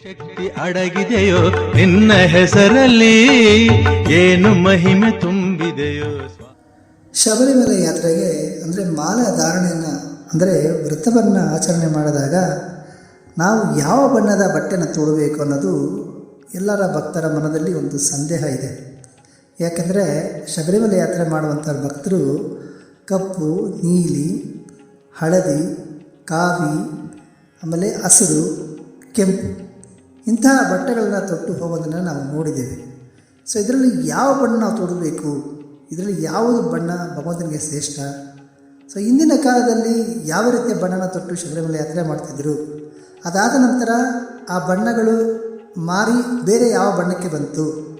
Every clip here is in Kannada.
ಶಕ್ತಿ ಅಡಗಿದೆಯೋ ನಿನ್ನ ಹೆಸರಲ್ಲಿ ಏನು ಮಹಿಮೆ ತುಂಬಿದೆಯೋ ಶಬರಿಮಲೆ ಯಾತ್ರೆಗೆ ಅಂದರೆ ಮಾಲ ಧಾರಣೆಯನ್ನು ಅಂದರೆ ವ್ರತವನ್ನು ಆಚರಣೆ ಮಾಡಿದಾಗ ನಾವು ಯಾವ ಬಣ್ಣದ ಬಟ್ಟೆನ ತೋಡಬೇಕು ಅನ್ನೋದು ಎಲ್ಲರ ಭಕ್ತರ ಮನದಲ್ಲಿ ಒಂದು ಸಂದೇಹ ಇದೆ. ಯಾಕೆಂದರೆ ಶಬರಿಮಲೆ ಯಾತ್ರೆ ಮಾಡುವಂಥ ಭಕ್ತರು ಕಪ್ಪು, ನೀಲಿ, ಹಳದಿ, ಕಾವಿ, ಆಮೇಲೆ ಹಸಿರು, ಕೆಂಪು ಇಂತಹ ಬಟ್ಟೆಗಳನ್ನ ತೊಟ್ಟು ಹೋಗೋದನ್ನು ನಾವು ನೋಡಿದ್ದೇವೆ. ಸೊ ಇದರಲ್ಲಿ ಯಾವ ಬಣ್ಣ ನಾವು ತೊಡಬೇಕು? ಇದರಲ್ಲಿ ಯಾವುದು ಬಣ್ಣ ಭಗವಂತನಿಗೆ ಶ್ರೇಷ್ಠ? ಸೊ ಇಂದಿನ ಕಾಲದಲ್ಲಿ ಯಾವ ರೀತಿಯ ಬಣ್ಣನ ತೊಟ್ಟು ಶಬರಿಮಲೆ ಯಾತ್ರೆ ಮಾಡ್ತಿದ್ದರು ಅದಾದ ನಂತರ ಆ ಬಣ್ಣಗಳು ಮಾರಿ ಬೇರೆ ಯಾವ ಬಣ್ಣಕ್ಕೆ ಬಂತು?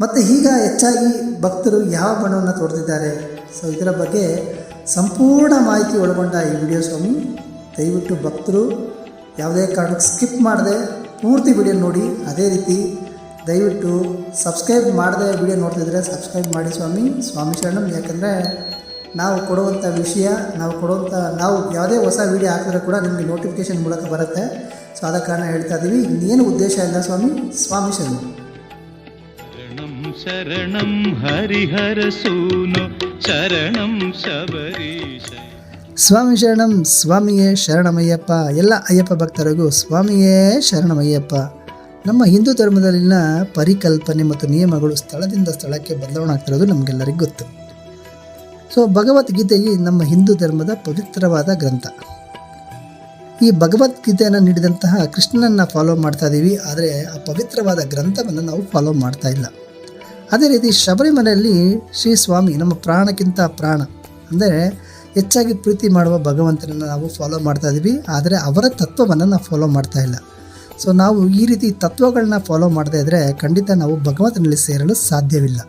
ಮತ್ತು ಈಗ ಹೆಚ್ಚಾಗಿ ಭಕ್ತರು ಯಾವ ಬಣ್ಣವನ್ನು ತೊಡ್ತಿದ್ದಾರೆ ಸೊ ಇದರ ಬಗ್ಗೆ ಸಂಪೂರ್ಣ ಮಾಹಿತಿ ಒಳಗೊಂಡ ಈ ವಿಡಿಯೋ ಸ್ವಾಮಿ. ದಯವಿಟ್ಟು ಭಕ್ತರು ಯಾವುದೇ ಕಾರಣಕ್ಕೆ ಸ್ಕಿಪ್ ಮಾಡದೆ ಪೂರ್ತಿ ವಿಡಿಯೋ ನೋಡಿ. ಅದೇ ರೀತಿ ದಯವಿಟ್ಟು ಸಬ್ಸ್ಕ್ರೈಬ್ ಮಾಡದೆ ವಿಡಿಯೋ ನೋಡ್ತಿದ್ರೆ ಸಬ್ಸ್ಕ್ರೈಬ್ ಮಾಡಿ ಸ್ವಾಮಿ. ಸ್ವಾಮಿ ಶರಣಂ. ಯಾಕಂದರೆ ನಾವು ಕೊಡುವಂಥ ವಿಷಯ, ನಾವು ಕೊಡುವಂಥ ನಾವು ಯಾವುದೇ ಹೊಸ ವಿಡಿಯೋ ಹಾಕಿದ್ರೆ ಕೂಡ ನಿಮಗೆ ನೋಟಿಫಿಕೇಷನ್ ಮೂಲಕ ಬರುತ್ತೆ. ಸೊ ಆದ ಕಾರಣ ಹೇಳ್ತಾ ಇದ್ದೀವಿ ಇನ್ನೇನು ಉದ್ದೇಶ ಇಲ್ಲ ಸ್ವಾಮಿ. ಸ್ವಾಮಿ ಶರಣಂ. ಶರಣಂ ಶರಣಂ ಹರಿಹರ ಸೂನು. ಶರಣಂ ಶಬರೀಶ. ಸ್ವಾಮಿ ಶರಣಂ, ಸ್ವಾಮಿಯೇ ಶರಣಮಯ್ಯಪ್ಪ. ಎಲ್ಲ ಅಯ್ಯಪ್ಪ ಭಕ್ತರಿಗೂ ಸ್ವಾಮಿಯೇ ಶರಣಮಯ್ಯಪ್ಪ. ನಮ್ಮ ಹಿಂದೂ ಧರ್ಮದಲ್ಲಿನ ಪರಿಕಲ್ಪನೆ ಮತ್ತು ನಿಯಮಗಳು ಸ್ಥಳದಿಂದ ಸ್ಥಳಕ್ಕೆ ಬದಲಾವಣೆ ಆಗ್ತಿರೋದು ನಮಗೆಲ್ಲರಿಗೂ ಗೊತ್ತು. ಸೊ ಭಗವದ್ಗೀತೆಗೆ ನಮ್ಮ ಹಿಂದೂ ಧರ್ಮದ ಪವಿತ್ರವಾದ ಗ್ರಂಥ. ಈ ಭಗವದ್ಗೀತೆಯನ್ನು ನೀಡಿದಂತಹ ಕೃಷ್ಣನನ್ನು ಫಾಲೋ ಮಾಡ್ತಾ ಇದ್ದೀವಿ ಆದರೆ ಆ ಪವಿತ್ರವಾದ ಗ್ರಂಥವನ್ನು ನಾವು ಫಾಲೋ ಮಾಡ್ತಾ ಇಲ್ಲ. ಅದೇ ರೀತಿ ಶಬರಿಮಲೆಯಲ್ಲಿ ಶ್ರೀ ಸ್ವಾಮಿ ನಮ್ಮ ಪ್ರಾಣಕ್ಕಿಂತ ಪ್ರಾಣ. ಅಂದರೆ ಹೆಚ್ಚಾಗಿ ಪ್ರೀತಿ ಮಾಡುವ ಭಗವಂತನನ್ನು ನಾವು ಫಾಲೋ ಮಾಡ್ತಾ ಇದ್ದೀವಿ. ಆದರೆ ಅವರ ತತ್ವವನ್ನು ನಾವು ಫಾಲೋ ಮಾಡ್ತಾ ಇಲ್ಲ. ಸೊ ನಾವು ಈ ರೀತಿ ತತ್ವಗಳನ್ನ ಫಾಲೋ ಮಾಡದೇ ಇದ್ದರೆ ಖಂಡಿತ ನಾವು ಭಗವಂತನಲ್ಲಿ ಸೇರಲು ಸಾಧ್ಯವಿಲ್ಲ.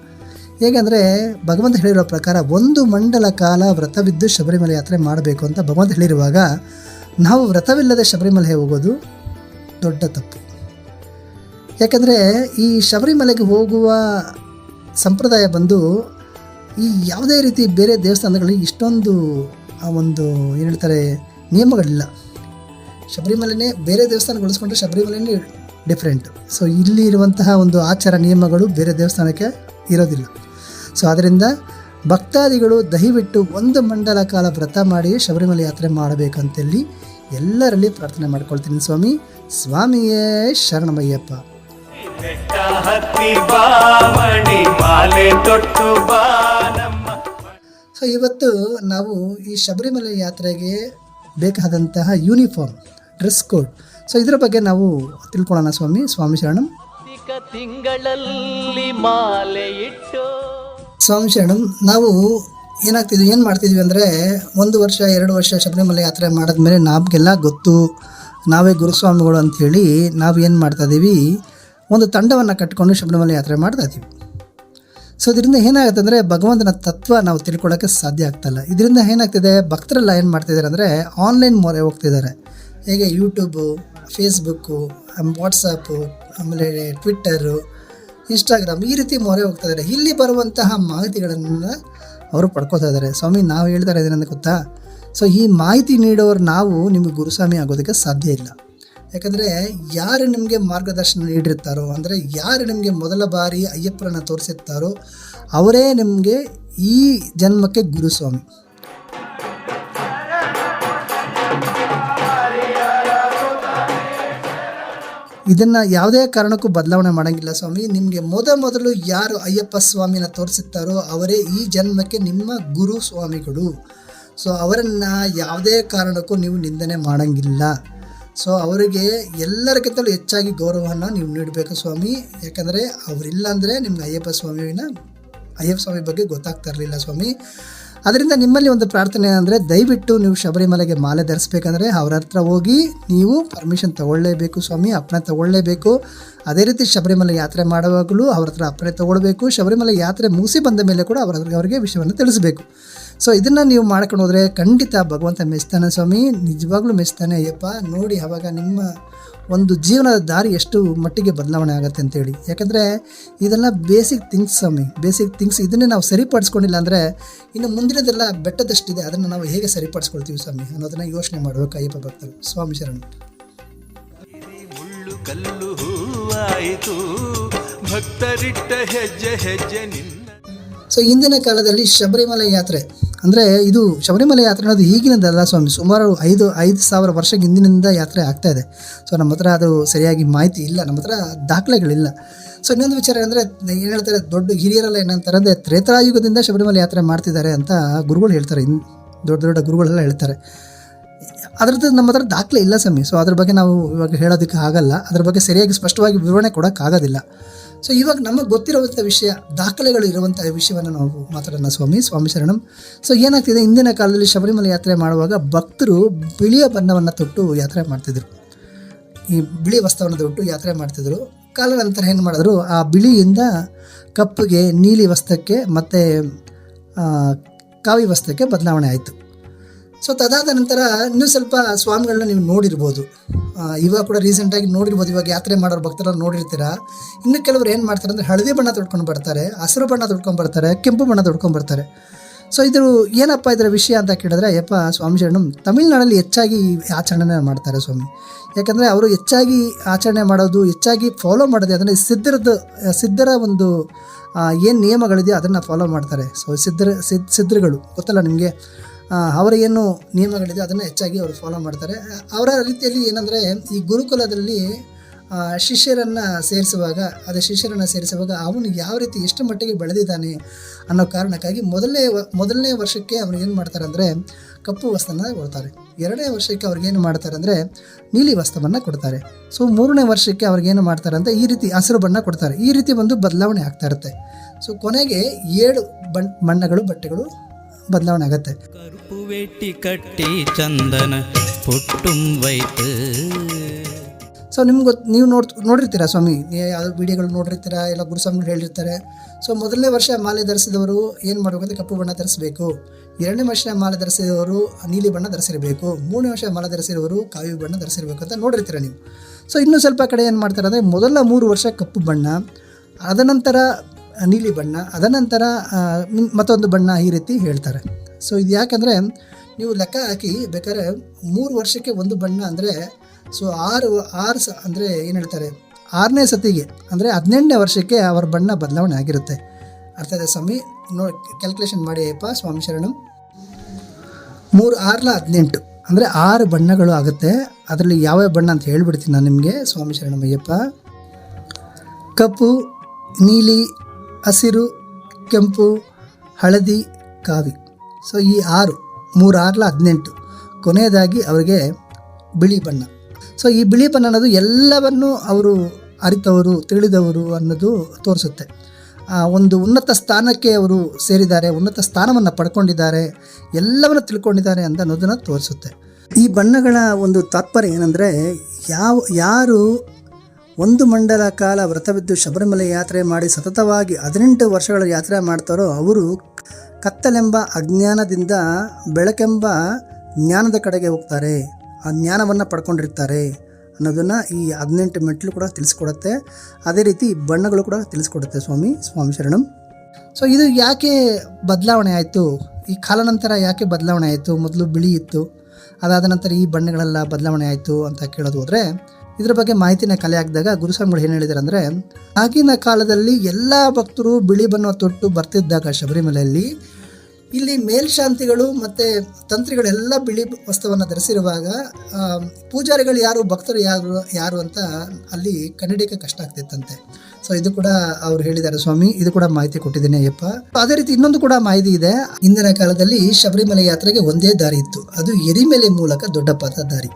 ಹೇಗೆಂದರೆ ಭಗವಂತ ಹೇಳಿರೋ ಪ್ರಕಾರ ಒಂದು ಮಂಡಲ ಕಾಲ ವ್ರತವಿದ್ದು ಶಬರಿಮಲೆ ಯಾತ್ರೆ ಮಾಡಬೇಕು ಅಂತ ಭಗವಂತ ಹೇಳಿರುವಾಗ ನಾವು ವ್ರತವಿಲ್ಲದೆ ಶಬರಿಮಲೆಗೆ ಹೋಗೋದು ದೊಡ್ಡ ತಪ್ಪು. ಯಾಕಂದರೆ ಈ ಶಬರಿಮಲೆಗೆ ಹೋಗುವ ಸಂಪ್ರದಾಯ ಬಂದು ಈ ಯಾವುದೇ ರೀತಿ ಬೇರೆ ದೇವಸ್ಥಾನಗಳಲ್ಲಿ ಇಷ್ಟೊಂದು, ಆ ಒಂದು ಏನು ಹೇಳ್ತಾರೆ, ನಿಯಮಗಳಿಲ್ಲ. ಶಬರಿಮಲೆನೇ ಬೇರೆ ದೇವಸ್ಥಾನಗೊಳಿಸ್ಕೊಂಡ್ರೆ ಶಬರಿಮಲೆನೇ ಡಿಫ್ರೆಂಟ್ ಸೊ ಇಲ್ಲಿ ಇರುವಂತಹ ಒಂದು ಆಚಾರ ನಿಯಮಗಳು ಬೇರೆ ದೇವಸ್ಥಾನಕ್ಕೆ ಇರೋದಿಲ್ಲ. ಸೊ ಅದರಿಂದ ಭಕ್ತಾದಿಗಳು ದಯವಿಟ್ಟು ಒಂದು ಮಂಡಲ ಕಾಲ ವ್ರತ ಮಾಡಿ ಶಬರಿಮಲೆ ಯಾತ್ರೆ ಮಾಡಬೇಕಂತೇಳಿ ಎಲ್ಲರಲ್ಲಿ ಪ್ರಾರ್ಥನೆ ಮಾಡ್ಕೊಳ್ತೀನಿ ಸ್ವಾಮಿ. ಸ್ವಾಮಿಯೇ ಶರಣಮಯ್ಯಪ್ಪ. ಸೊ ಇವತ್ತು ನಾವು ಈ ಶಬರಿಮಲೆ ಯಾತ್ರೆಗೆ ಬೇಕಾದಂತಹ ಯೂನಿಫಾರ್ಮ್ ಡ್ರೆಸ್ ಕೋಡ್ ಸೊ ಇದರ ಬಗ್ಗೆ ನಾವು ತಿಳ್ಕೊಳ್ಳೋಣ ಸ್ವಾಮಿ ಸ್ವಾಮಿ ಶರಣಂ. ತಿಂಗಳಲ್ಲಿ ಮಾಲೆ ಇಟ್ಟು. ಸ್ವಾಮಿ ಶರಣಂ ನಾವು ಏನಾಗ್ತಿದ್ವಿ ಏನು ಮಾಡ್ತಿದ್ವಿ ಅಂದರೆ ಒಂದು ವರ್ಷ ಎರಡು ವರ್ಷ ಶಬರಿಮಲೆ ಯಾತ್ರೆ ಮಾಡಿದ್ಮೇಲೆ ನಮಗೆಲ್ಲ ಗೊತ್ತು. ನಾವೇ ಗುರುಸ್ವಾಮಿಗಳು ಅಂಥೇಳಿ ನಾವು ಏನು ಮಾಡ್ತಾಯಿದ್ದೀವಿ ಒಂದು ತಂಡವನ್ನು ಕಟ್ಟಿಕೊಂಡು ಶಬರಿಮಲೆ ಯಾತ್ರೆ ಮಾಡ್ತಾ ಇದ್ದೀವಿ. ಸೊ ಇದರಿಂದ ಏನಾಗುತ್ತೆ ಅಂದರೆ ಭಗವಂತನ ತತ್ವ ನಾವು ತಿಳ್ಕೊಳ್ಳೋಕ್ಕೆ ಸಾಧ್ಯ ಆಗ್ತಾಯಿಲ್ಲ ಇದರಿಂದ ಏನಾಗ್ತಿದೆ? ಭಕ್ತರೆಲ್ಲ ಏನು ಮಾಡ್ತಿದ್ದಾರೆ ಅಂದರೆ ಆನ್ಲೈನ್ ಮೊರೆ ಹೋಗ್ತಿದ್ದಾರೆ. ಹೇಗೆ ಯೂಟ್ಯೂಬು ಫೇಸ್ಬುಕ್ಕು ವಾಟ್ಸಪ್ಪು ಆಮೇಲೆ ಟ್ವಿಟ್ಟರು ಇನ್ಸ್ಟಾಗ್ರಾಮ್ ಈ ರೀತಿ ಮೊರೆ ಹೋಗ್ತಾ ಇದ್ದಾರೆ. ಇಲ್ಲಿ ಬರುವಂತಹ ಮಾಹಿತಿಗಳನ್ನು ಅವರು ಪಡ್ಕೋತಾ ಇದ್ದಾರೆ. ಸ್ವಾಮಿ, ನಾವು ಹೇಳ್ತಾರೆ ಇದನ್ನು ಗೊತ್ತಾ? ಸೊ ಈ ಮಾಹಿತಿ ನೀಡೋರು ನಾವು ನಿಮಗೆ ಗುರುಸ್ವಾಮಿ ಆಗೋದಕ್ಕೆ ಸಾಧ್ಯ ಇಲ್ಲ. ಯಾಕಂದರೆ ಯಾರು ನಿಮಗೆ ಮಾರ್ಗದರ್ಶನ ನೀಡಿರ್ತಾರೋ, ಅಂದರೆ ಯಾರು ನಿಮಗೆ ಮೊದಲ ಬಾರಿ ಅಯ್ಯಪ್ಪರನ್ನು ತೋರಿಸಿರ್ತಾರೋ, ಅವರೇ ನಿಮಗೆ ಈ ಜನ್ಮಕ್ಕೆ ಗುರುಸ್ವಾಮಿ. ಇದನ್ನು ಯಾವುದೇ ಕಾರಣಕ್ಕೂ ಬದಲಾವಣೆ ಮಾಡೋಂಗಿಲ್ಲ ಸ್ವಾಮಿ. ನಿಮಗೆ ಮೊದ ಮೊದಲು ಯಾರು ಅಯ್ಯಪ್ಪ ಸ್ವಾಮಿನ ತೋರಿಸುತ್ತಾರೋ ಅವರೇ ಈ ಜನ್ಮಕ್ಕೆ ನಿಮ್ಮ ಗುರು ಸ್ವಾಮಿಗಳು ಸೊ ಅವರನ್ನು ಯಾವುದೇ ಕಾರಣಕ್ಕೂ ನೀವು ನಿಂದನೆ ಮಾಡೋಂಗಿಲ್ಲ. ಸೊ ಅವರಿಗೆ ಎಲ್ಲರಿಗಿಂತಲೂ ಹೆಚ್ಚಾಗಿ ಗೌರವವನ್ನು ನೀವು ನೀಡಬೇಕು ಸ್ವಾಮಿ. ಯಾಕಂದರೆ ಅವರಿಲ್ಲ ಅಂದರೆ ನಿಮ್ಗೆ ಅಯ್ಯಪ್ಪ ಸ್ವಾಮಿನ, ಅಯ್ಯಪ್ಪ ಸ್ವಾಮಿ ಬಗ್ಗೆ ಗೊತ್ತಾಗ್ತಾ ಇರಲಿಲ್ಲ ಸ್ವಾಮಿ. ಅದರಿಂದ ನಿಮ್ಮಲ್ಲಿ ಒಂದು ಪ್ರಾರ್ಥನೆ ಏನಂದರೆ ದಯವಿಟ್ಟು ನೀವು ಶಬರಿಮಲೆಗೆ ಮಾಲೆ ಧರಿಸ್ಬೇಕಂದ್ರೆ ಅವ್ರ ಹತ್ರ ಹೋಗಿ ನೀವು ಪರ್ಮಿಷನ್ ತಗೊಳ್ಳೇಬೇಕು ಸ್ವಾಮಿ, ಅಪ್ಪಣೆ ತಗೊಳ್ಳೇಬೇಕು. ಅದೇ ರೀತಿ ಶಬರಿಮಲೆ ಯಾತ್ರೆ ಮಾಡುವಾಗಲೂ ಅವ್ರ ಹತ್ರ ಅಪ್ಪಣೆ ತಗೊಳ್ಬೇಕು. ಶಬರಿಮಲೆ ಯಾತ್ರೆ ಮುಗಿಸಿ ಬಂದ ಮೇಲೆ ಕೂಡ ಅವರ ಅವರಿಗೆ ವಿಷಯವನ್ನು ತಿಳಿಸ್ಬೇಕು. ಸೊ ಇದನ್ನು ನೀವು ಮಾಡ್ಕೊಂಡು ಹೋದರೆ ಖಂಡಿತ ಭಗವಂತ ಮೆಚ್ತಾನೆ ಸ್ವಾಮಿ. ನಿಜವಾಗ್ಲೂ ಮೆಚ್ತಾನೆ. ಅಯ್ಯಪ್ಪ, ನೋಡಿ ಅವಾಗ ನಿಮ್ಮ ಒಂದು ಜೀವನದ ದಾರಿ ಎಷ್ಟು ಮಟ್ಟಿಗೆ ಬದಲಾವಣೆ ಆಗುತ್ತೆ ಅಂತೇಳಿ ಯಾಕಂದರೆ ಇದೆಲ್ಲ ಬೇಸಿಕ್ ಥಿಂಗ್ಸ್ ಸ್ವಾಮಿ. ಬೇಸಿಕ್ ಥಿಂಗ್ಸ್ ಇದನ್ನೇ ನಾವು ಸರಿಪಡಿಸ್ಕೊಂಡಿಲ್ಲ ಅಂದರೆ ಇನ್ನು ಮುಂದಿನದೆಲ್ಲ ಬೆಟ್ಟದಷ್ಟಿದೆ. ಅದನ್ನು ನಾವು ಹೇಗೆ ಸರಿಪಡಿಸ್ಕೊಳ್ತೀವಿ ಸ್ವಾಮಿ ಅನ್ನೋದನ್ನು ಯೋಚನೆ ಮಾಡಬೇಕು ಅಯ್ಯಪ್ಪ ಭಕ್ತರು. ಸ್ವಾಮಿ ಶರಣ. ಕಲ್ಲು ಹೂವಾಯಿತು. ಭಕ್ತರಿಟ್ಟ ಹೆಜ್ಜೆ ಹೆಜ್ಜೆ ನಿನ್ನ ಸೊ ಇಂದಿನ ಕಾಲದಲ್ಲಿ ಶಬರಿಮಲೆ ಯಾತ್ರೆ, ಅಂದರೆ ಇದು ಶಬರಿಮಲೆ ಯಾತ್ರೆ ಅನ್ನೋದು ಈಗಿನದಲ್ಲ ಸ್ವಾಮಿ. ಸುಮಾರು ಐದು ಐದು ಸಾವಿರ ವರ್ಷಕ್ಕೆ ಹಿಂದಿನಿಂದ ಯಾತ್ರೆ ಆಗ್ತಾ ಇದೆ. ಸೊ ನಮ್ಮ ಹತ್ರ ಅದು ಸರಿಯಾಗಿ ಮಾಹಿತಿ ಇಲ್ಲ. ನಮ್ಮ ಹತ್ರ ದಾಖಲೆಗಳಿಲ್ಲ. ಸೊ ಇನ್ನೊಂದು ವಿಚಾರ ಅಂದರೆ ಏನು ಹೇಳ್ತಾರೆ, ದೊಡ್ಡ ಹಿರಿಯರೆಲ್ಲ ಏನಂತಾರೆ, ಅಂದರೆ ತ್ರೇತಾಯುಗದಿಂದ ಶಬರಿಮಲೆ ಯಾತ್ರೆ ಮಾಡ್ತಿದ್ದಾರೆ ಅಂತ ಗುರುಗಳು ಹೇಳ್ತಾರೆ. ಇನ್ ದೊಡ್ಡ ದೊಡ್ಡ ಗುರುಗಳೆಲ್ಲ ಹೇಳ್ತಾರೆ. ಅದರದ್ದು ನಮ್ಮ ಹತ್ರ ದಾಖಲೆ ಇಲ್ಲ ಸ್ವಾಮಿ. ಸೊ ಅದ್ರ ಬಗ್ಗೆ ನಾವು ಇವಾಗ ಹೇಳೋದಕ್ಕೆ ಆಗಲ್ಲ. ಅದ್ರ ಬಗ್ಗೆ ಸರಿಯಾಗಿ ಸ್ಪಷ್ಟವಾಗಿ ವಿವರಣೆ ಕೊಡೋಕ್ಕಾಗೋದಿಲ್ಲ. ಸೊ ಇವಾಗ ನಮಗೆ ಗೊತ್ತಿರುವಂಥ ವಿಷಯ, ದಾಖಲೆಗಳು ಇರುವಂಥ ವಿಷಯವನ್ನು ನಾವು ಮಾತಾಡೋಣ ಸ್ವಾಮಿ ಸ್ವಾಮಿ ಶರಣಂ. ಸೊ ಏನಾಗ್ತಿದೆ ಇಂದಿನ ಕಾಲದಲ್ಲಿ ಶಬರಿಮಲೆ ಯಾತ್ರೆ ಮಾಡುವಾಗ ಭಕ್ತರು ಬಿಳಿಯ ಬಣ್ಣವನ್ನು ತೊಟ್ಟು ಯಾತ್ರೆ ಮಾಡ್ತಿದ್ರು. ಈ ಬಿಳಿ ವಸ್ತ್ರವನ್ನು ತೊಟ್ಟು ಯಾತ್ರೆ ಮಾಡ್ತಿದ್ರು. ಕಾಲಾನಂತರ ಏನು ಮಾಡಿದ್ರು, ಆ ಬಿಳಿಯಿಂದ ಕಪ್ಪುಗೆ, ನೀಲಿ ವಸ್ತ್ರಕ್ಕೆ ಮತ್ತು ಕಾವಿ ವಸ್ತ್ರಕ್ಕೆ ಬದಲಾವಣೆ ಆಯಿತು. ಸೊ ತದಾದ ನಂತರ ಇನ್ನೂ ಸ್ವಲ್ಪ ಸ್ವಾಮಿಗಳನ್ನ ನೀವು ನೋಡಿರ್ಬೋದು. ಇವಾಗ ಕೂಡ ರೀಸೆಂಟಾಗಿ ನೋಡಿರ್ಬೋದು, ಇವಾಗ ಯಾತ್ರೆ ಮಾಡೋರು ಭಕ್ತರ ನೋಡಿರ್ತೀರ? ಇನ್ನು ಕೆಲವರು ಏನು ಮಾಡ್ತಾರೆ ಅಂದರೆ ಹಳದಿ ಬಣ್ಣ ತೊಡ್ಕೊಂಡು ಬರ್ತಾರೆ, ಹಸಿರು ಬಣ್ಣ ತೊಡ್ಕೊಂಡು ಬರ್ತಾರೆ, ಕೆಂಪು ಬಣ್ಣ ತೊಡ್ಕೊಂಡು ಬರ್ತಾರೆ. ಸೊ ಇದು ಏನಪ್ಪ ಇದರ ವಿಷಯ ಅಂತ ಕೇಳಿದ್ರೆ, ಯಪ್ಪ ಸ್ವಾಮಿ ಶರಣಂ ತಮಿಳ್ನಾಡಲ್ಲಿ ಹೆಚ್ಚಾಗಿ ಆಚರಣೆ ಮಾಡ್ತಾರೆ ಸ್ವಾಮಿ. ಯಾಕಂದರೆ ಅವರು ಹೆಚ್ಚಾಗಿ ಆಚರಣೆ ಮಾಡೋದು, ಹೆಚ್ಚಾಗಿ ಫಾಲೋ ಮಾಡೋದು ಅದನ್ನು ಸಿದ್ಧರದ್ದು, ಸಿದ್ಧರ ಒಂದು ಏನು ನಿಯಮಗಳಿದೆಯೋ ಅದನ್ನು ಫಾಲೋ ಮಾಡ್ತಾರೆ. ಸೊ ಸಿದ್ಧರ ಸಿದ್ ಸಿದ್ಧರುಗಳು. ಗೊತ್ತಲ್ಲ ನಿಮಗೆ? ಅವರ ಏನು ನಿಯಮಗಳಿದೆ ಅದನ್ನು ಹೆಚ್ಚಾಗಿ ಅವರು ಫಾಲೋ ಮಾಡ್ತಾರೆ. ಅವರ ರೀತಿಯಲ್ಲಿ ಏನಂದರೆ, ಈ ಗುರುಕುಲದಲ್ಲಿ ಶಿಷ್ಯರನ್ನು ಸೇರಿಸುವಾಗ, ಅದೇ ಶಿಷ್ಯರನ್ನು ಸೇರಿಸುವಾಗ ಅವನು ಯಾವ ರೀತಿ ಎಷ್ಟು ಮಟ್ಟಿಗೆ ಬೆಳೆದಿದ್ದಾನೆ ಅನ್ನೋ ಕಾರಣಕ್ಕಾಗಿ ಮೊದಲನೇ ಮೊದಲನೇ ವರ್ಷಕ್ಕೆ ಅವ್ರು ಏನು ಮಾಡ್ತಾರೆ ಅಂದರೆ ಕಪ್ಪು ವಸ್ತ್ರನ ಕೊಡ್ತಾರೆ ಎರಡನೇ ವರ್ಷಕ್ಕೆ ಅವ್ರಿಗೇನು ಮಾಡ್ತಾರೆ ಅಂದರೆ ನೀಲಿ ವಸ್ತ್ರವನ್ನು ಕೊಡ್ತಾರೆ. ಸೊ ಮೂರನೇ ವರ್ಷಕ್ಕೆ ಅವ್ರಿಗೇನು ಮಾಡ್ತಾರೆ ಅಂತ ಈ ರೀತಿ ಹಸಿರು ಬಣ್ಣ ಕೊಡ್ತಾರೆ. ಈ ರೀತಿ ಒಂದು ಬದಲಾವಣೆ ಆಗ್ತಾ ಇರುತ್ತೆ. ಸೊ ಕೊನೆಗೆ ಏಳು ಬಣ್ಣ ಬಣ್ಣಗಳು ಬಟ್ಟೆಗಳು ಬದಲಾವಣೆ ಆಗುತ್ತೆ ಕರುಪು ವೇಟಿ ಕಟ್ಟಿ ಚಂದನ ಪುಟ್ಟುಂಬೈತು ಸೊ ನಿಮ್ಗೆ ಗೊತ್ತು ನೀವು ನೋಡ್ ನೋಡಿರ್ತೀರ ಸ್ವಾಮಿ? ಯಾವ ವಿಡಿಯೋಗಳು ನೋಡಿರ್ತೀರಾ? ಎಲ್ಲ ಗುರುಸ್ವಾಮಿಗಳು ಹೇಳಿರ್ತಾರೆ. ಸೊ ಮೊದಲನೇ ವರ್ಷ ಮಾಲೆ ಧರಿಸಿದವರು ಏನು ಮಾಡಬೇಕಂದ್ರೆ ಕಪ್ಪು ಬಣ್ಣ ಧರಿಸಬೇಕು. ಎರಡನೇ ವರ್ಷ ಮಾಲೆ ಧರಿಸಿದವರು ನೀಲಿ ಬಣ್ಣ ಧರಿಸಿರಬೇಕು. ಮೂರನೇ ವರ್ಷ ಮಾಲೆ ಧರಿಸಿರೋರು ಕಾವಿ ಬಣ್ಣ ಧರಿಸಿರಬೇಕು ಅಂತ ನೋಡಿರ್ತೀರ ನೀವು? ಸೊ ಇನ್ನೂ ಸ್ವಲ್ಪ ಕಡೆ ಏನು ಮಾಡ್ತಾರೆ ಅಂದರೆ ಮೊದಲ ಮೂರು ವರ್ಷ ಕಪ್ಪು ಬಣ್ಣ ಅದನಂತರ ನೀಲಿ ಬಣ್ಣ ಅದನಂತರ ಮತ್ತೊಂದು ಬಣ್ಣ ಈ ರೀತಿ ಹೇಳ್ತಾರೆ. ಸೊ ಇದು ಯಾಕಂದರೆ, ನೀವು ಲೆಕ್ಕ ಹಾಕಿ ಬೇಕಾದ್ರೆ ಮೂರು ವರ್ಷಕ್ಕೆ ಒಂದು ಬಣ್ಣ ಅಂದರೆ ಸೊ ಆರು ಆರು ಸ, ಅಂದರೆ ಏನು ಹೇಳ್ತಾರೆ, ಆರನೇ ಸತಿಗೆ, ಅಂದರೆ ಹದಿನೆಂಟನೇ ವರ್ಷಕ್ಕೆ ಅವರ ಬಣ್ಣ ಬದಲಾವಣೆ ಆಗಿರುತ್ತೆ. ಅರ್ಥ ಇದೆ ಸ್ವಾಮಿ? ನೋ ಕ್ಯಾಲ್ಕುಲೇಷನ್ ಮಾಡಿ, ಅಯ್ಯಪ್ಪ, ಸ್ವಾಮಿ ಶರಣಂ. ಮೂರು ಆರ್ಲ ಹದಿನೆಂಟು, ಅಂದರೆ ಆರು ಬಣ್ಣಗಳು ಆಗುತ್ತೆ. ಅದರಲ್ಲಿ ಯಾವ್ಯಾವ ಬಣ್ಣ ಅಂತ ಹೇಳಿಬಿಡ್ತೀನಿ ನಾನು ನಿಮಗೆ, ಸ್ವಾಮಿ ಶರಣಮಯ್ಯಪ್ಪ ಕಪ್ಪು, ನೀಲಿ ಹಸಿರು, ಕೆಂಪು, ಹಳದಿ, ಕಾವಿ. ಸೊ ಈ ಆರು, ಮೂರು ಆರ್ಲ ಹದಿನೆಂಟು. ಕೊನೆಯದಾಗಿ ಅವರಿಗೆ ಬಿಳಿ ಬಣ್ಣ. ಸೊ ಈ ಬಿಳಿ ಬಣ್ಣ ಅನ್ನೋದು ಎಲ್ಲವನ್ನು ಅವರು ಅರಿತವರು, ತಿಳಿದವರು ಅನ್ನೋದು ತೋರಿಸುತ್ತೆ. ಒಂದು ಉನ್ನತ ಸ್ಥಾನಕ್ಕೆ ಅವರು ಸೇರಿದ್ದಾರೆ, ಉನ್ನತ ಸ್ಥಾನವನ್ನು ಪಡ್ಕೊಂಡಿದ್ದಾರೆ, ಎಲ್ಲವನ್ನು ತಿಳ್ಕೊಂಡಿದ್ದಾರೆ ಅಂತ ಅನ್ನೋದನ್ನು ತೋರಿಸುತ್ತೆ. ಈ ಬಣ್ಣಗಳ ಒಂದು ತಾತ್ಪರ್ಯ ಏನಂದರೆ, ಯಾವ, ಯಾರು ಒಂದು ಮಂಡಲ ಕಾಲ ವ್ರತವಿದ್ದು ಶಬರಿಮಲೆ ಯಾತ್ರೆ ಮಾಡಿ ಸತತವಾಗಿ ಹದಿನೆಂಟು ವರ್ಷಗಳ ಯಾತ್ರೆ ಮಾಡ್ತಾರೋ ಅವರು ಕತ್ತಲೆಂಬ ಅಜ್ಞಾನದಿಂದ ಬೆಳಕೆಂಬ ಜ್ಞಾನದ ಕಡೆಗೆ ಹೋಗ್ತಾರೆ. ಆ ಜ್ಞಾನವನ್ನು ಪಡ್ಕೊಂಡಿರ್ತಾರೆ ಅನ್ನೋದನ್ನು ಈ ಹದಿನೆಂಟು ಮೆಟ್ಲು ಕೂಡ ತಿಳಿಸ್ಕೊಡುತ್ತೆ. ಅದೇ ರೀತಿ ಬಣ್ಣಗಳು ಕೂಡ ತಿಳಿಸ್ಕೊಡುತ್ತೆ ಸ್ವಾಮಿ ಸ್ವಾಮಿ ಶರಣಂ. ಸೊ ಇದು ಯಾಕೆ ಬದಲಾವಣೆ ಆಯಿತು? ಈ ಕಾಲಾನಂತರ ಯಾಕೆ ಬದಲಾವಣೆ ಆಯಿತು? ಮೊದಲು ಬಿಳಿ ಇತ್ತು, ಅದಾದ ನಂತರ ಈ ಬಣ್ಣಗಳೆಲ್ಲ ಬದಲಾವಣೆ ಆಯಿತು ಅಂತ ಕೇಳೋದು ಹೋದರೆ ಇದ್ರ ಬಗ್ಗೆ ಮಾಹಿತಿನ ಕಲೆ ಹಾಕಿದಾಗ ಗುರುಸ್ವಾಮಿಗಳು ಏನು ಹೇಳಿದ್ದಾರೆ ಅಂದರೆ ಆಗಿನ ಕಾಲದಲ್ಲಿ ಎಲ್ಲ ಭಕ್ತರು ಬಿಳಿ ಬಣ್ಣ ತೊಟ್ಟು ಬರ್ತಿದ್ದಾಗ ಶಬರಿಮಲೆಯಲ್ಲಿ ಇಲ್ಲಿ ಮೇಲ್ಶಾಂತಿಗಳು ಮತ್ತು ತಂತ್ರಿಗಳೆಲ್ಲ ಬಿಳಿ ವಸ್ತ್ರವನ್ನು ಧರಿಸಿರುವಾಗ ಪೂಜಾರಿಗಳು ಯಾರು, ಭಕ್ತರು ಯಾರು ಯಾರು ಅಂತ ಅಲ್ಲಿ ಕನ್ನಡಿಗೆ ಕಷ್ಟ ಆಗ್ತಿತ್ತಂತೆ. ಸೊ ಇದು ಕೂಡ ಅವ್ರು ಹೇಳಿದ್ದಾರೆ ಸ್ವಾಮಿ, ಇದು ಕೂಡ ಮಾಹಿತಿ ಕೊಟ್ಟಿದ್ದೀನಿ ಅಯ್ಯಪ್ಪ. ಅದೇ ರೀತಿ ಇನ್ನೊಂದು ಕೂಡ ಮಾಹಿತಿ ಇದೆ. ಇಂದಿನ ಕಾಲದಲ್ಲಿ ಶಬರಿಮಲೆ ಯಾತ್ರೆಗೆ ಒಂದೇ ದಾರಿ ಇತ್ತು. ಅದು ಎರಿಮೆಲೆ ಮೂಲಕ ದೊಡ್ಡಪ್ಪದ ದಾರಿ.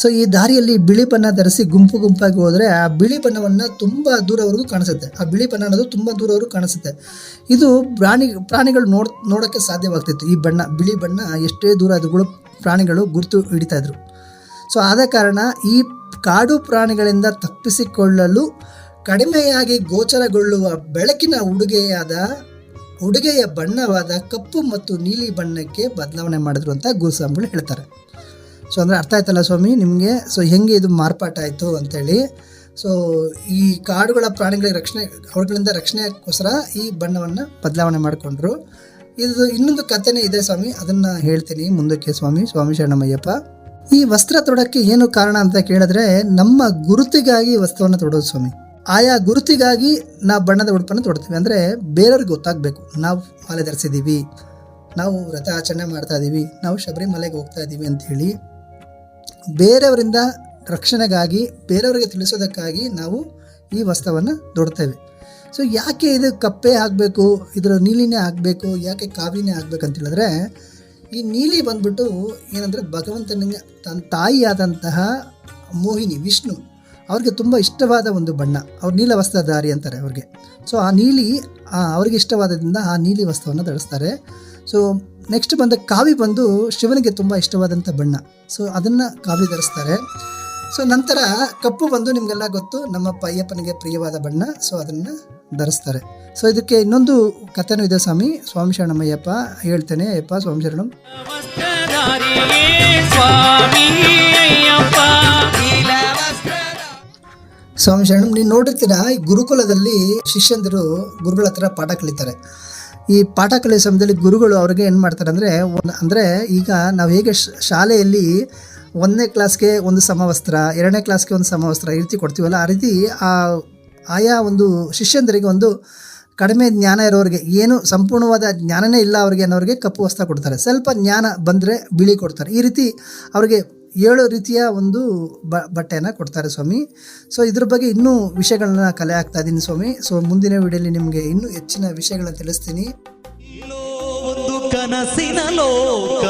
ಸೊ ಈ ದಾರಿಯಲ್ಲಿ ಬಿಳಿ ಬಣ್ಣ ಧರಿಸಿ ಗುಂಪು ಗುಂಪಾಗಿ ಹೋದರೆ ಆ ಬಿಳಿ ಬಣ್ಣವನ್ನು ತುಂಬ ದೂರವರೆಗೂ ಕಾಣಿಸುತ್ತೆ. ಆ ಬಿಳಿ ಬಣ್ಣ ಅನ್ನೋದು ತುಂಬ ದೂರವರೆಗೂ ಕಾಣಿಸುತ್ತೆ. ಇದು ಪ್ರಾಣಿ, ಪ್ರಾಣಿಗಳು ನೋಡ್, ನೋಡೋಕ್ಕೆ ಸಾಧ್ಯವಾಗ್ತಿತ್ತು. ಈ ಬಣ್ಣ, ಬಿಳಿ ಬಣ್ಣ ಎಷ್ಟೇ ದೂರ ಅದುಗಳು ಪ್ರಾಣಿಗಳು ಗುರುತು ಹಿಡಿತಾಯಿದ್ರು ಸೊ ಆದ ಕಾರಣ ಈ ಕಾಡು ಪ್ರಾಣಿಗಳಿಂದ ತಪ್ಪಿಸಿಕೊಳ್ಳಲು ಕಡಿಮೆಯಾಗಿ ಗೋಚರಗೊಳ್ಳುವ ಬೆಳಕಿನ ಉಡುಗೆಯಾದ, ಉಡುಗೆಯ ಬಣ್ಣವಾದ ಕಪ್ಪು ಮತ್ತು ನೀಲಿ ಬಣ್ಣಕ್ಕೆ ಬದಲಾವಣೆ ಮಾಡಿದ್ರು ಅಂತ ಗುರುಸ್ವಾಮಿಗಳು ಹೇಳ್ತಾರೆ. ಸೊ ಅಂದರೆ ಅರ್ಥ ಆಯ್ತಲ್ಲ ಸ್ವಾಮಿ? ನಿಮಗೆ? ಸೊ ಹೆಂಗೆ ಇದು ಮಾರ್ಪಾಟಾಯಿತು ಅಂತೇಳಿ. ಸೊ ಈ ಕಾಡುಗಳ ಪ್ರಾಣಿಗಳಿಗೆ ರಕ್ಷಣೆ, ಅವುಗಳಿಂದ ರಕ್ಷಣೆಗೋಸ್ಕರ ಈ ಬಣ್ಣವನ್ನು ಬದಲಾವಣೆ ಮಾಡಿಕೊಂಡ್ರು. ಇದು ಇನ್ನೊಂದು ಕಥೆನೇ ಇದೆ ಸ್ವಾಮಿ. ಅದನ್ನು ಹೇಳ್ತೀನಿ ಮುಂದಕ್ಕೆ ಸ್ವಾಮಿ ಸ್ವಾಮಿ ಶರಣಮಯ್ಯಪ್ಪ. ಈ ವಸ್ತ್ರ ತೊಡಕ್ಕೆ ಏನು ಕಾರಣ ಅಂತ ಕೇಳಿದ್ರೆ, ನಮ್ಮ ಗುರುತಿಗಾಗಿ ವಸ್ತ್ರವನ್ನು ತೊಡೋದು ಸ್ವಾಮಿ. ಆಯಾ ಗುರುತಿಗಾಗಿ ನಾ ಬಣ್ಣದ ಉಡುಪನ್ನು ತೊಡ್ತೀವಿ. ಅಂದರೆ ಬೇರೆಯವ್ರಿಗೆ ಗೊತ್ತಾಗಬೇಕು. ನಾವು ಮಾಲೆ ಧರಿಸಿದ್ದೀವಿ ನಾವು ವ್ರತ ಆಚರಣೆ ಮಾಡ್ತಾ ಇದ್ದೀವಿ ನಾವು ಶಬರಿಮಲೆಗೆ ಹೋಗ್ತಾ ಇದ್ದೀವಿ ಅಂಥೇಳಿ ಬೇರೆಯವರಿಂದ ರಕ್ಷಣೆಗಾಗಿ, ಬೇರೆಯವರಿಗೆ ತಿಳಿಸೋದಕ್ಕಾಗಿ ನಾವು ಈ ವಸ್ತ್ರವನ್ನು ದೊಡ್ತೇವೆ ಸೊ ಯಾಕೆ ಇದು ಕಪ್ಪೆ ಆಗಬೇಕು, ಇದರ ನೀಲಿನೇ ಆಗಬೇಕು, ಯಾಕೆ ಕಾವಿನೇ ಆಗಬೇಕು ಅಂತ ಹೇಳಿದ್ರೆ ಈ ನೀಲಿ ಬಂದ್ಬಿಟ್ಟು ಏನಂದರೆ ಭಗವಂತನಿಗೆ ತನ್ನ ತಾಯಿಯಾದಂತಹ ಮೋಹಿನಿ ವಿಷ್ಣು, ಅವ್ರಿಗೆ ತುಂಬ ಇಷ್ಟವಾದ ಒಂದು ಬಣ್ಣ, ಅವ್ರು ನೀಲ ವಸ್ತ್ರಧಾರಿ ಅಂತಾರೆ ಅವ್ರಿಗೆ. ಸೊ ಆ ನೀಲಿ ಅವ್ರಿಗೆ ಇಷ್ಟವಾದದಿಂದ ಆ ನೀಲಿ ವಸ್ತ್ರವನ್ನು ಧರಿಸ್ತಾರೆ. ಸೊ ನೆಕ್ಸ್ಟ್ ಬಂದ ಕಾವಿ ಬಂದು ಶಿವನಿಗೆ ತುಂಬ ಇಷ್ಟವಾದಂಥ ಬಣ್ಣ. ಸೊ ಅದನ್ನು ಕಾವಿ ಧರಿಸ್ತಾರೆ. ಸೊ ನಂತರ ಕಪ್ಪು ಬಂದು ನಿಮಗೆಲ್ಲ ಗೊತ್ತು, ನಮ್ಮ ಅಯ್ಯಪ್ಪನಿಗೆ ಪ್ರಿಯವಾದ ಬಣ್ಣ. ಸೊ ಅದನ್ನು ಧರಿಸ್ತಾರೆ. ಸೊ ಇದಕ್ಕೆ ಇನ್ನೊಂದು ಕಥೆನೂ ಇದೆ ಸ್ವಾಮಿ. ಸ್ವಾಮಿ ಶರಣಮ್ಮಯ್ಯಪ್ಪ ಹೇಳ್ತೇನೆ, ಅಯ್ಯಪ್ಪ, ಸ್ವಾಮಿ ಶರಣಂ. ಸ್ವಾಮಿ ಶರಣಂ ನೀವು ನೋಡಿರ್ತೀರಾ, ಈ ಗುರುಕುಲದಲ್ಲಿ ಶಿಷ್ಯಂದರು ಗುರುಗಳ ಹತ್ರ ಪಾಠ ಕಲಿತಾರೆ. ಈ ಪಾಠ ಕಲಿಯೋ ಸಮಯದಲ್ಲಿ ಗುರುಗಳು ಅವ್ರಿಗೆ ಏನು ಮಾಡ್ತಾರೆ ಅಂದರೆ ಅಂದರೆ ಈಗ ನಾವು ಹೇಗೆ ಶಾಲೆಯಲ್ಲಿ ಒಂದನೇ ಕ್ಲಾಸ್ಗೆ ಒಂದು ಸಮವಸ್ತ್ರ, ಎರಡನೇ ಕ್ಲಾಸ್ಗೆ ಒಂದು ಸಮವಸ್ತ್ರ ಈ ರೀತಿ ಕೊಡ್ತೀವಲ್ಲ, ಆ ರೀತಿ ಆ ಆಯಾ ಒಂದು ಶಿಷ್ಯಂದರಿಗೆ ಒಂದು ಕಡಿಮೆ ಜ್ಞಾನ ಇರೋರಿಗೆ, ಏನು ಸಂಪೂರ್ಣವಾದ ಜ್ಞಾನನೇ ಇಲ್ಲ ಅವ್ರಿಗೆ ಅನ್ನೋರಿಗೆ ಕಪ್ಪು ವಸ್ತ್ರ ಕೊಡ್ತಾರೆ. ಸ್ವಲ್ಪ ಜ್ಞಾನ ಬಂದರೆ ಬಿಳಿ ಕೊಡ್ತಾರೆ. ಈ ರೀತಿ ಅವ್ರಿಗೆ ಏಳು ರೀತಿಯ ಒಂದು ಬ ಬಟ್ಟೆಯನ್ನು ಕೊಡ್ತಾರೆ ಸ್ವಾಮಿ. ಸೊ ಇದ್ರ ಬಗ್ಗೆ ಇನ್ನೂ ವಿಷಯಗಳನ್ನ ಕಲೆ ಹಾಕ್ತಾ ಇದ್ದೀನಿ ಸ್ವಾಮಿ. ಸೊ ಮುಂದಿನ ವಿಡಿಯೋಲಿ ನಿಮಗೆ ಇನ್ನೂ ಹೆಚ್ಚಿನ ವಿಷಯಗಳನ್ನ ತಿಳಿಸ್ತೀನಿ. ಒಂದು ಕನಸಿನ ಲೋಕ.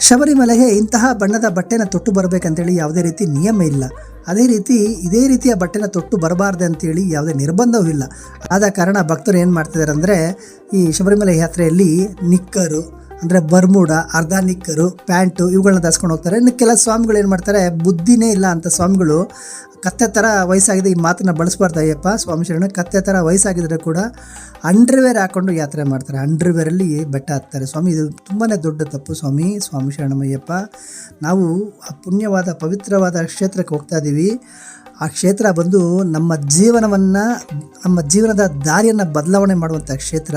ಶಬರಿಮಲೆಗೆ ಇಂತಹ ಬಣ್ಣದ ಬಟ್ಟೆನ ತೊಟ್ಟು ಬರಬೇಕಂತೇಳಿ ಯಾವುದೇ ರೀತಿ ನಿಯಮ ಇಲ್ಲ. ಅದೇ ರೀತಿ ಇದೇ ರೀತಿಯ ಬಟ್ಟೆನ ತೊಟ್ಟು ಬರಬಾರ್ದು ಅಂತೇಳಿ ಯಾವುದೇ ನಿರ್ಬಂಧವೂ ಇಲ್ಲ. ಆದ ಕಾರಣ ಭಕ್ತರು ಏನು ಮಾಡ್ತಿದ್ದಾರೆ ಅಂದರೆ ಈ ಶಬರಿಮಲೆ ಯಾತ್ರೆಯಲ್ಲಿ ನಿಕ್ಕರು ಅಂದರೆ ಬರ್ಮೂಡ ಅರ್ಧ ನಿಕ್ಕರು ಪ್ಯಾಂಟು ಇವುಗಳನ್ನ ಧರಿಸ್ಕೊಂಡು ಹೋಗ್ತಾರೆ. ಇನ್ನು ಕೆಲ ಸ್ವಾಮಿಗಳು ಏನು ಮಾಡ್ತಾರೆ, ಬುದ್ಧಿನೇ ಇಲ್ಲ ಅಂತ ಸ್ವಾಮಿಗಳು ಕತ್ತೆ ಥರ ವಯಸ್ಸಾಗಿದೆ ಈ ಮಾತನ್ನ ಬಳಸ್ಬಾರ್ದು ಅಯ್ಯಪ್ಪ ಸ್ವಾಮಿ ಶರಣ. ಕತ್ತೆ ಥರ ವಯಸ್ಸಾಗಿದ್ರೆ ಕೂಡ ಅಂಡರ್ವೇರ್ ಹಾಕೊಂಡು ಯಾತ್ರೆ ಮಾಡ್ತಾರೆ. ಅಂಡರ್ವೇರಲ್ಲಿ ಬೆಟ್ಟ ಹತ್ತಾರೆ. ಸ್ವಾಮಿ, ಇದು ತುಂಬಾ ದೊಡ್ಡ ತಪ್ಪು ಸ್ವಾಮಿ ಸ್ವಾಮಿ ಶರಣಮಯ್ಯಪ್ಪ. ನಾವು ಆ ಪುಣ್ಯವಾದ ಪವಿತ್ರವಾದ ಕ್ಷೇತ್ರಕ್ಕೆ ಹೋಗ್ತಾ ಇದ್ದೀವಿ ಆ ಕ್ಷೇತ್ರ ಬಂದು ನಮ್ಮ ಜೀವನವನ್ನು, ನಮ್ಮ ಜೀವನದ ದಾರಿಯನ್ನು ಬದಲಾವಣೆ ಮಾಡುವಂಥ ಕ್ಷೇತ್ರ,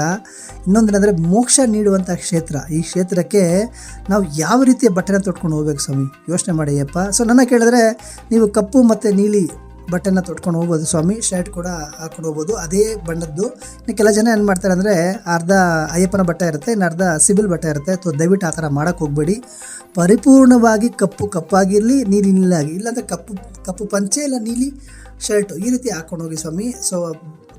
ಇನ್ನೊಂದೇನೆಂದರೆ ಮೋಕ್ಷ ನೀಡುವಂಥ ಕ್ಷೇತ್ರ. ಈ ಕ್ಷೇತ್ರಕ್ಕೆ ನಾವು ಯಾವ ರೀತಿಯ ಬಟ್ಟೆನ ತೊಟ್ಕೊಂಡು ಹೋಗ್ಬೇಕು ಸ್ವಾಮಿ? ಯೋಚನೆ ಮಾಡಿಯಪ್ಪ ಸೊ ನನ್ನ ಕೇಳಿದ್ರೆ ನೀವು ಕಪ್ಪು ಮತ್ತು ನೀಲಿ ಬಟ್ಟೆನ ತೊಟ್ಕೊಂಡು ಹೋಗ್ಬೋದು. ಸ್ವಾಮಿ ಶರ್ಟ್ ಕೂಡ ಹಾಕೊಂಡು ಹೋಗ್ಬೋದು. ಅದೇ ಬಣ್ಣದ್ದು. ಇನ್ನು ಕೆಲ ಜನ ಏನು ಮಾಡ್ತಾರೆ ಅಂದರೆ, ಅರ್ಧ ಅಯ್ಯಪ್ಪನ ಬಟ್ಟೆ ಇರುತ್ತೆ, ಇನ್ನು ಅರ್ಧ ಸಿಬಿಲ್ ಬಟ್ಟೆ ಇರುತ್ತೆ. ಸೊ ದಯವಿಟ್ಟು ಆ ಥರ ಮಾಡೋಕ್ಕೆ ಹೋಗಬೇಡಿ. ಪರಿಪೂರ್ಣವಾಗಿ ಕಪ್ಪು, ಕಪ್ಪಾಗಿರಲಿ, ನೀಲಿ ನೀಲಾಗಿ ಇಲ್ಲಾಂದರೆ ಕಪ್ಪು ಕಪ್ಪು ಪಂಚೆ ಇಲ್ಲ ನೀಲಿ ಶರ್ಟು ಈ ರೀತಿ ಹಾಕೊಂಡು ಹೋಗಿ ಸ್ವಾಮಿ. ಸೊ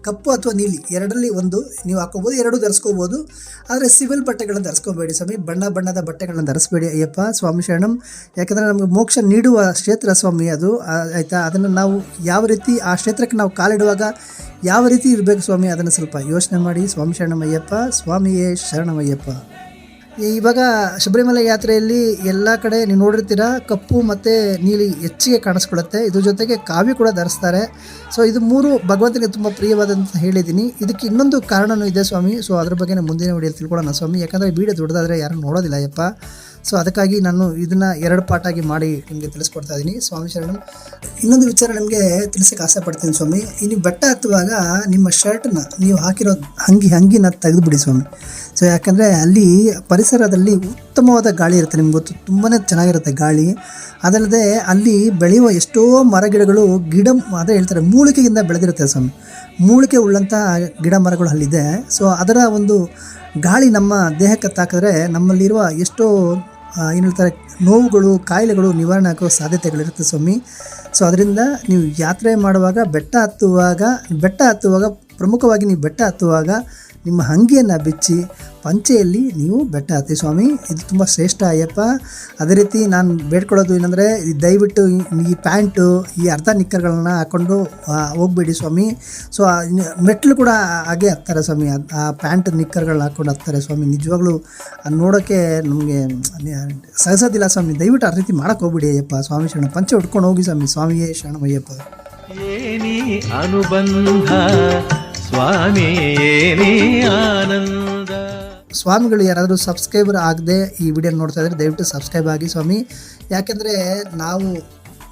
ಕಪ್ಪು ಅಥವಾ ನೀಲಿ, ಎರಡರಲ್ಲಿ ಒಂದು ನೀವು ಹಾಕೋಬೋದು, ಎರಡು ಧರಿಸ್ಕೋಬೋದು. ಆದರೆ ಸಿವಿಲ್ ಬಟ್ಟೆಗಳನ್ನು ಧರಿಸ್ಕೋಬೇಡಿ ಸ್ವಾಮಿ. ಬಣ್ಣ ಬಣ್ಣದ ಬಟ್ಟೆಗಳನ್ನು ಧರಿಸ್ಬೇಡಿ. ಅಯ್ಯಪ್ಪ, ಸ್ವಾಮಿ ಶರಣಂ. ಯಾಕಂದರೆ ನಮಗೆ ಮೋಕ್ಷ ನೀಡುವ ಕ್ಷೇತ್ರ ಸ್ವಾಮಿ ಅದು. ಆಯಿತಾ? ಅದನ್ನು ನಾವು ಯಾವ ರೀತಿ ಆ ಕ್ಷೇತ್ರಕ್ಕೆ ನಾವು ಕಾಲಿಡುವಾಗ ಯಾವ ರೀತಿ ಇರಬೇಕು ಸ್ವಾಮಿ? ಅದನ್ನು ಸ್ವಲ್ಪ ಯೋಚನೆ ಮಾಡಿ. ಸ್ವಾಮಿ ಶರಣಮಯ್ಯಪ್ಪ ಸ್ವಾಮಿಯೇ ಶರಣಮಯ್ಯಪ್ಪ ಇವಾಗ ಶಬರಿಮಲೆ ಯಾತ್ರೆಯಲ್ಲಿ ಎಲ್ಲ ಕಡೆ ನೀವು ನೋಡಿರ್ತೀರ, ಕಪ್ಪು ಮತ್ತು ನೀಲಿ ಹೆಚ್ಚಿಗೆ ಕಾಣಿಸ್ಕೊಳ್ಳುತ್ತೆ. ಇದ್ರ ಜೊತೆಗೆ ಕಾವಿ ಕೂಡ ಧರಿಸ್ತಾರೆ. ಸೊ ಇದು ಮೂರು ಭಗವಂತನಿಗೆ ತುಂಬ ಪ್ರಿಯವಾದಂತ ಹೇಳಿದ್ದೀನಿ. ಇದಕ್ಕೆ ಇನ್ನೊಂದು ಕಾರಣನೂ ಇದೆ ಸ್ವಾಮಿ. ಸೊ ಅದ್ರ ಬಗ್ಗೆ ನಾನು ಮುಂದಿನ ವಿಡಿಯೋ ತಿಳ್ಕೊಳ್ಳೋಣ ಸ್ವಾಮಿ. ಯಾಕಂದರೆ ವಿಡಿಯೋ ದೊಡ್ಡದಾದರೆ ಯಾರು ನೋಡೋದಿಲ್ಲ ಯಪ್ಪ ಸೊ ಅದಕ್ಕಾಗಿ ನಾನು ಇದನ್ನು ಎರಡು ಪಾರ್ಟಾಗಿ ಮಾಡಿ ನಿಮಗೆ ತಿಳಿಸ್ಕೊಡ್ತಾ ಇದ್ದೀನಿ ಸ್ವಾಮಿ ಶರಣಂ, ಇನ್ನೊಂದು ವಿಚಾರ ನಿಮಗೆ ತಿಳಿಸೋಕೆ ಆಸೆ ಪಡ್ತೀನಿ ಸ್ವಾಮಿ. ಇನ್ನು ಬೆಟ್ಟ ಹತ್ತುವಾಗ ನಿಮ್ಮ ಶರ್ಟ್ನ ನೀವು ಹಾಕಿರೋ ಅಂಗಿ ಅಂಗಿನ ತೆಗೆದುಬಿಡಿ ಸ್ವಾಮಿ. ಸೊ ಯಾಕಂದರೆ ಅಲ್ಲಿ ಪರಿಸರದಲ್ಲಿ ಉತ್ತಮವಾದ ಗಾಳಿ ಇರುತ್ತೆ ನಿಮ್ಗೆ ಗೊತ್ತು. ತುಂಬಾ ಚೆನ್ನಾಗಿರುತ್ತೆ ಗಾಳಿ. ಅದಲ್ಲದೆ ಅಲ್ಲಿ ಬೆಳೆಯುವ ಎಷ್ಟೋ ಮರಗಿಡಗಳು ಗಿಡ ಅದೇ ಹೇಳ್ತಾರೆ, ಮೂಲಿಕೆಯಿಂದ ಬೆಳೆದಿರುತ್ತೆ ಸ್ವಾಮಿ. ಮೂಲಿಕೆ ಉಳ್ಳಂಥ ಗಿಡ ಮರಗಳು ಅಲ್ಲಿದೆ. ಸೊ ಅದರ ಒಂದು ಗಾಳಿ ನಮ್ಮ ದೇಹಕ್ಕೆ ತಾಕಿದ್ರೆ ನಮ್ಮಲ್ಲಿರುವ ಎಷ್ಟೋ ಏನು ಹೇಳ್ತಾರೆ, ನೋವುಗಳು, ಕಾಯಿಲೆಗಳು ನಿವಾರಣೆ ಆಗೋ ಸಾಧ್ಯತೆಗಳಿರುತ್ತೆ ಸ್ವಾಮಿ. ಸೊ ಅದರಿಂದ ನೀವು ಯಾತ್ರೆ ಮಾಡುವಾಗ ಬೆಟ್ಟ ಹತ್ತುವಾಗ ಬೆಟ್ಟ ಹತ್ತುವಾಗ ಪ್ರಮುಖವಾಗಿ ನೀವು ಬೆಟ್ಟ ಹತ್ತುವಾಗ ನಿಮ್ಮ ಅಂಗಿಯನ್ನು ಬಿಚ್ಚಿ ಪಂಚೆಯಲ್ಲಿ ನೀವು ಬೆಟ್ಟ ಹತ್ತಿ. ಸ್ವಾಮಿ, ಇದು ತುಂಬ ಶ್ರೇಷ್ಠ ಅಯ್ಯಪ್ಪ. ಅದೇ ರೀತಿ ನಾನು ಬೇಡ್ಕೊಳ್ಳೋದು ಏನಂದರೆ ದಯವಿಟ್ಟು ಈ- ಪ್ಯಾಂಟು, ಈ ಅರ್ಧ ನಿಕ್ಕರ್ಗಳನ್ನ ಹಾಕ್ಕೊಂಡು ಹೋಗ್ಬೇಡಿ ಸ್ವಾಮಿ. ಸೊ ಮೆಟ್ಲು ಕೂಡ ಹಾಗೆ ಹತ್ತಾರೆ ಸ್ವಾಮಿ. ಆ ಪ್ಯಾಂಟ್ ನಿಕ್ಕರ್ಗಳನ್ನ ಹಾಕ್ಕೊಂಡು ಹತ್ತಾರೆ ಸ್ವಾಮಿ. ನಿಜವಾಗ್ಲೂ ನೋಡೋಕ್ಕೆ ನಮಗೆ ಸಹಿಸೋದಿಲ್ಲ ಸ್ವಾಮಿ. ದಯವಿಟ್ಟು ಆ ರೀತಿ ಮಾಡೋಕ್ಕೆ ಹೋಗ್ಬಿಡಿ ಅಯ್ಯಪ್ಪ. ಸ್ವಾಮಿ ಶರಣ ಪಂಚೆ ಉಟ್ಕೊಂಡು ಹೋಗಿ ಸ್ವಾಮಿ. ಸ್ವಾಮಿಯೇ ಶರಣಮಯ್ಯಪ್ಪ. ಏನಿ ಅನುಬಂಧ, ಸ್ವಾಮಿ ಏನಿ ಆನಂದ? ಸ್ವಾಮಿಗಳು ಯಾರಾದರೂ ಸಬ್ಸ್ಕ್ರೈಬರ್ ಆಗದೆ ಈ ವಿಡಿಯೋ ನೋಡ್ತಾ ಇದ್ರೆ ದಯವಿಟ್ಟು ಸಬ್ಸ್ಕ್ರೈಬ್ ಆಗಿ ಸ್ವಾಮಿ. ಯಾಕೆಂದರೆ ನಾವು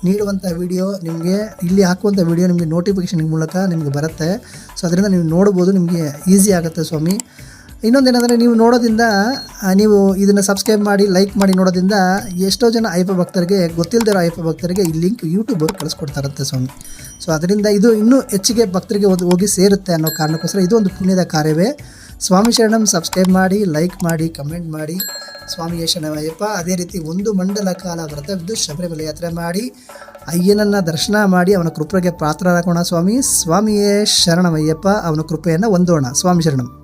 ನೀಡುವಂಥ ವಿಡಿಯೋ ನಿಮಗೆ, ಇಲ್ಲಿ ಹಾಕುವಂಥ ವಿಡಿಯೋ ನಿಮಗೆ ನೋಟಿಫಿಕೇಷನ್ ಮೂಲಕ ನಿಮಗೆ ಬರುತ್ತೆ. ಸೊ ಅದರಿಂದ ನೀವು ನೋಡ್ಬೋದು, ನಿಮಗೆ ಈಸಿ ಆಗುತ್ತೆ ಸ್ವಾಮಿ. ಇನ್ನೊಂದೇನೆಂದರೆ ನೀವು ನೋಡೋದ್ರಿಂದ ನೀವು ಇದನ್ನು ಸಬ್ಸ್ಕ್ರೈಬ್ ಮಾಡಿ ಲೈಕ್ ಮಾಡಿ ನೋಡೋದ್ರಿಂದ ಎಷ್ಟೋ ಜನ ಅಯ್ಯಪ್ಪ ಭಕ್ತರಿಗೆ ಗೊತ್ತಿಲ್ಲದಿರೋ ಅಯ್ಯಪ್ಪ ಭಕ್ತರಿಗೆ ಈ ಲಿಂಕ್ ಯೂಟ್ಯೂಬರ್ ಕಳಿಸ್ಕೊಡ್ತಾರಂತೆ ಸ್ವಾಮಿ. ಸೊ ಅದರಿಂದ ಇದು ಇನ್ನೂ ಹೆಚ್ಚಿಗೆ ಭಕ್ತರಿಗೆ ಹೋಗಿ ಸೇರುತ್ತೆ ಅನ್ನೋ ಕಾರಣಕ್ಕೋಸ್ಕರ ಇದು ಒಂದು ಪುಣ್ಯದ ಕಾರ್ಯವೇ. ಸ್ವಾಮಿ ಶರಣಂ ಸಬ್ಸ್ಕ್ರೈಬ್ ಮಾಡಿ, ಲೈಕ್ ಮಾಡಿ, ಕಮೆಂಟ್ ಮಾಡಿ. ಸ್ವಾಮಿಯೇ ಶರಣವಯ್ಯಪ್ಪ ಅದೇ ರೀತಿ ಒಂದು ಮಂಡಲ ಕಾಲ ವ್ರತವಿದ್ದು ಶಬರಿಮಲೆ ಯಾತ್ರೆ ಮಾಡಿ, ಅಯ್ಯನನ್ನು ದರ್ಶನ ಮಾಡಿ ಅವನ ಕೃಪೆಗೆ ಪಾತ್ರರಾಗೋಣ ಸ್ವಾಮಿ. ಸ್ವಾಮಿಯೇ ಶರಣಮಯ್ಯಪ್ಪ, ಅವನ ಕೃಪೆಯನ್ನು ಹೊಂದೋಣ. ಸ್ವಾಮಿ ಶರಣಂ.